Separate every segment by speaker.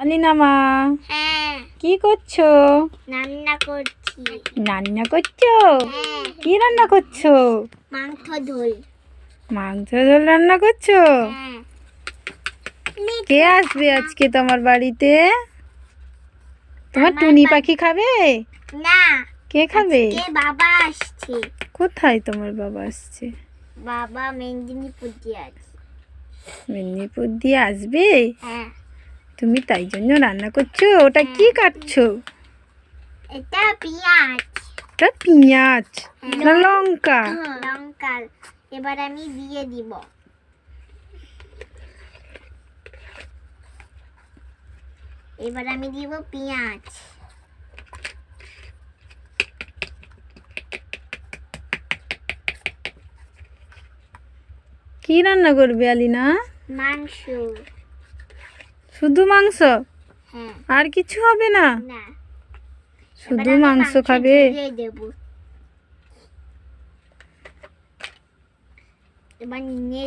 Speaker 1: আলিনা মা
Speaker 2: হ্যাঁ।
Speaker 1: কি করছ?
Speaker 2: রান্না করছি।
Speaker 1: রান্না করছ?
Speaker 2: হ্যাঁ।
Speaker 1: কি রান্না করছ?
Speaker 2: মাংস ঝোল।
Speaker 1: মাংস ঝোল রান্না করছ?
Speaker 2: হ্যাঁ।
Speaker 1: কে আসবে আজকে তোমার বাড়িতে? তোমার টুনি পাখি খাবে?
Speaker 2: না।
Speaker 1: কে খাবে?
Speaker 2: বাবা আসছে।
Speaker 1: কোথায় তোমার বাবা আসছে?
Speaker 2: বাবা মেদিনীপুর দিয়ে আছে
Speaker 1: মেদিনীপুর দিয়ে আসবে?
Speaker 2: হ্যাঁ।
Speaker 1: তুমি তাই জন্য রান্না করছ? ওটা কি কাটছো?
Speaker 2: এটা পেঁয়াজ।
Speaker 1: পেঁয়াজ না লঙ্কা?
Speaker 2: লঙ্কা। এবার আমি দিয়ে দিব। এবার আমি দিব পেঁয়াজ।
Speaker 1: কি রান্না করবে আলিনা?
Speaker 2: মাংস।
Speaker 1: শুধু মাংস?
Speaker 2: হ্যাঁ।
Speaker 1: আর কিছু হবে না? শুধু মাংস খাবে?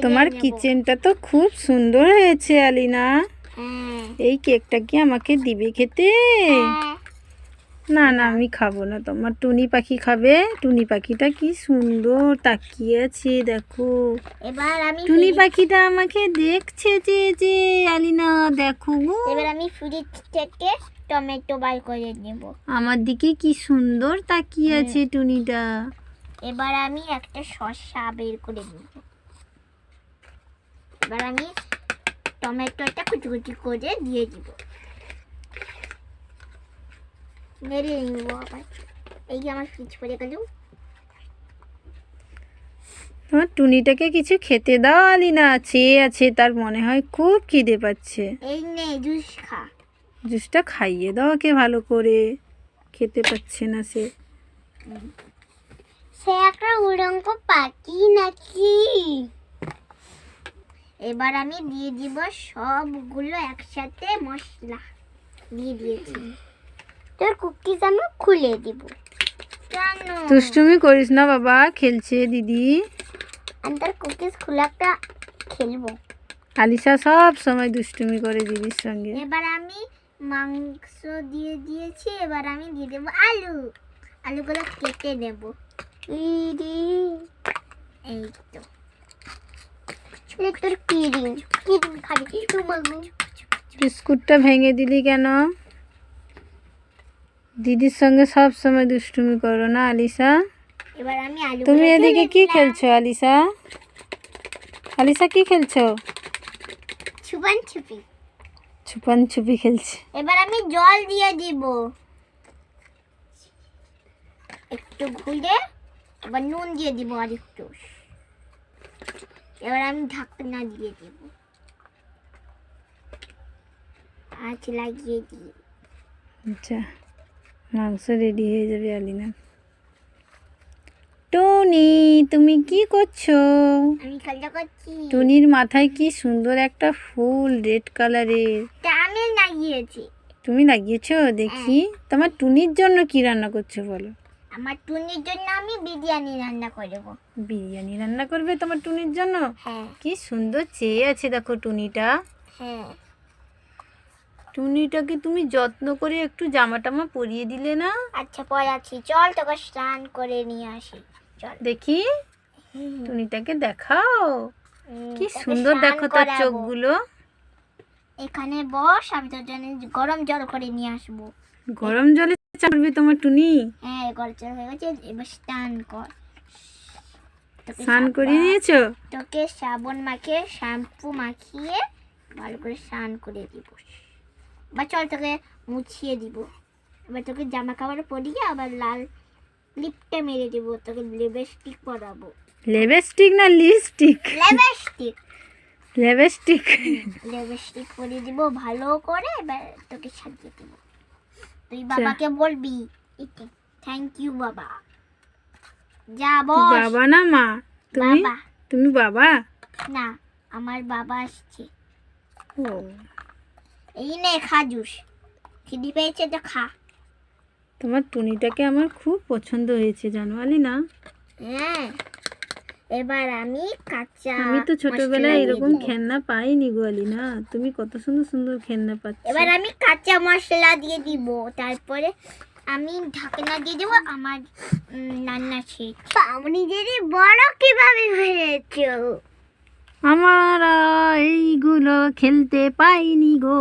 Speaker 1: তোমার কিচেনটা তো খুব সুন্দর হয়েছে আলিনা।
Speaker 2: হ্যাঁ।
Speaker 1: এই কেকটা কি আমাকে দিবে খেতে?
Speaker 2: হ্যাঁ।
Speaker 1: না না আমি খাব না। তোমার টুনি পাখি খাবে? টুনি পাখিটা কি সুন্দর তাকিয়ে আছে দেখো।
Speaker 2: এবার আমি
Speaker 1: টুনি পাখিটা আমাকে দেখছে যে যে আলিনা দেখো গো।
Speaker 2: এবার আমি ফ্রিজ থেকে টমেটো বার করে নেব।
Speaker 1: আমার দিকে কি সুন্দর তাকিয়ে আছে টুনিটা।
Speaker 2: এবার আমি একটা শসা বের করে নেব। এবার আমি টমেটোটা কুচি কুচি করে দিয়ে দিব। নেড়ে নিব আবার এই যে আমার ফ্রিজ পড়ে গেল
Speaker 1: টুনিটাকে কিছু খেতে দাও আলিনা চেয়ে আছে তার মনে হয় খুব খিদে পাচ্ছে।
Speaker 2: এই নে জুস খা।
Speaker 1: জুসটা খাইয়ে দাও ওকে ভালো করে। খেতে পাচ্ছে না সে।
Speaker 2: সে একটা উড়ঙ্ক পাখি নাকি? এবার আমি দিয়ে দিব সবগুলো একসাথে মশলা। দিয়ে দিয়েছি। তোর কুকিজ আমি খুলে দিব। কেন?
Speaker 1: দুষ্টুমি করিস না বাবা খেলছে দিদি।
Speaker 2: আমি তোর কুকিজ খোলাটা খেলব।
Speaker 1: আলিশা সব সময় দুষ্টুমি করে দিদির সঙ্গে।
Speaker 2: এবার আমি মাংস দিয়ে দিয়েছি এবার আমি দিয়ে দেবো আলু। আলুগুলো কেটে নেব। এই তো। তোর কিরিম কিরিম খাবি। তোমাকে
Speaker 1: বিস্কুটটা ভেঙে দিলি কেন? দিদির সঙ্গে সব সময় দুষ্টুমি করো না আলিশা?
Speaker 2: এবার আমি আলু
Speaker 1: তুমি এদিকে কি খেলছো আলিশা? আলিশা কি খেলছো?
Speaker 2: ছুপান ছুপি।
Speaker 1: ছুপান ছুপি খেলছে।
Speaker 2: এবার আমি জল দিয়ে দিব। একটু ঘুরে এবার নুন দিয়ে দিব আর একটু এবার আমি ঢাকনা দিয়ে দিব। আঁচ লাগিয়ে দিই।
Speaker 1: আচ্ছা। মাংস রেডি হয়ে যাবে আলিনা। টনি তুমি কি করছ?
Speaker 2: আমি করছি।
Speaker 1: টুনির মাথায় কি সুন্দর একটা ফুল রেড কালারের।
Speaker 2: আমি লাগিয়েছি।
Speaker 1: তুমি লাগিয়েছো? দেখি। তোমার টুনির জন্য কি রান্না করছ বলো?
Speaker 2: আমার টুনির জন্য আমি বিরিয়ানি রান্না করব।
Speaker 1: বিরিয়ানি রান্না করবে তোমার টুনির জন্য?
Speaker 2: হ্যাঁ।
Speaker 1: কি সুন্দর চেয়ে আছে দেখো টুনিটা।
Speaker 2: হ্যাঁ।
Speaker 1: টুনিটাকে তুমি যত্ন করে একটু জামা টামা পরিয়ে দিলে না?
Speaker 2: আচ্ছা পড়াচ্ছি চল তোকে স্নান করে নিয়ে আসি। চল।
Speaker 1: দেখি টুনিটাকে দেখাও। কি সুন্দর দেখো তার। চোখগুলো।
Speaker 2: এখানে বস আমি তোর জন্য গরম জল করে নিয়ে আসব।
Speaker 1: গরম জলে করবে তোমার টুনি?
Speaker 2: হ্যাঁ গরম জল হয়ে গেছে এবার স্নান কর।
Speaker 1: স্নান করে দিয়েছ?
Speaker 2: তোকে সাবন মাখিয়ে শ্যাম্পু মাখিয়ে ভালো করে স্নান করে দিব। বা চল তোকে মুছিয়ে দিব। এবার তোকে জামা কাপড় পরিয়ে আবার লাল লিপটা মেরে দিব তোকে লিপস্টিক পরাবো।
Speaker 1: লিপস্টিক না লিপস্টিক
Speaker 2: লিপস্টিক
Speaker 1: লিপস্টিক
Speaker 2: লিপস্টিক পরিয়ে দিব ভালো করে এবার তোকে সাজিয়ে দিব। তুই বাবাকে বলবি থ্যাংক ইউ বাবা। যা বস।
Speaker 1: বাবা না মা? তুমি? তুমি বাবা?
Speaker 2: না আমার বাবা আসছে।
Speaker 1: ও।
Speaker 2: এই নে খা জুস। খিদি পেয়েছে তো খা।
Speaker 1: তোমার টুনিটাকে আমার খুব পছন্দ হয়েছে জানো আলি না?
Speaker 2: হ্যাঁ এবার আমি কাঁচা
Speaker 1: আমি তো ছোটবেলায় এরকম। খেলনা পাইনি গো না তুমি কত সুন্দর সুন্দর খেলনা পাচ্ছ।
Speaker 2: এবার আমি কাঁচা মশলা দিয়ে দিব। তারপরে আমি ঢাকনা দিয়ে দেবো আমার রান্না শেষ। পামনি দিদি বড় কীভাবে হয়েছো?
Speaker 1: আমরা এইগুলো খেলতে পাইনি গো।